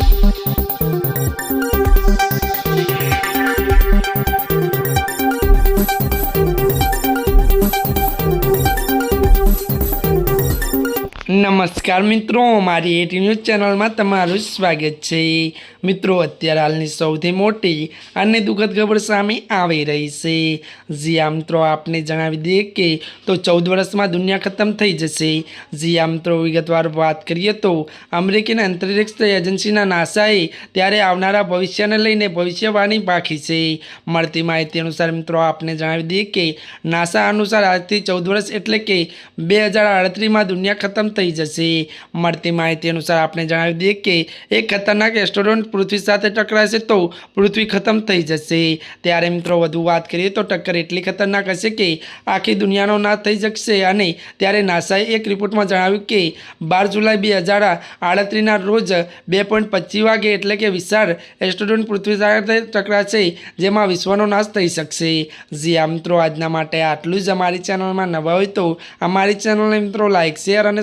thank you નમસ્કાર મિત્રો, મારી એટી ન્યૂઝ ચેનલમાં તમારું સ્વાગત છે. મિત્રો, અત્યારે હાલની સૌથી મોટી અને દુઃખદ ખબર સામે આવી રહી છે. જીયા મિત્રો, આપને જણાવી દઈએ કે તો ચૌદ વર્ષમાં દુનિયા ખતમ થઈ જશે. જીયા મિત્રો, વિગતવાર વાત કરીએ તો અમેરિકન અંતરિક્ષ એજન્સીના નાસાએ ત્યારે આવનારા ભવિષ્યને લઈને ભવિષ્યવાણી બાકી છે. મળતી માહિતી અનુસાર, મિત્રો, આપને જણાવી દઈએ કે નાસા અનુસાર આજથી ચૌદ વર્ષ એટલે કે બે હજાર દુનિયા ખતમ થઈ જશે. મળતી માહિતી અનુસાર આપણે જણાવી દઈએ કે એક ખતરનાક એસ્ટ્રોડોન્ટ પૃથ્વી સાથે ટકરાશે તો પૃથ્વી ખતમ થઈ જશે. ત્યારે મિત્રો વધુ વાત કરીએ તો ટક્કર એટલી ખતરનાક હશે કે આખી દુનિયાનો નાશ થઈ જશે અને ત્યારે નાસાએ એક રિપોર્ટમાં જણાવ્યું કે બાર જુલાઈ બે હજાર આડત્રીસના રોજ બે વાગે એટલે કે વિશાળ એસ્ટ્રોડોન્ટ પૃથ્વી સાથે ટકરાશે, જેમાં વિશ્વનો નાશ થઈ શકશે. જી આ મિત્રો, આજના માટે આટલું જ. અમારી ચેનલમાં નવા હોય તો અમારી ચેનલને મિત્રો લાઇક શેર અને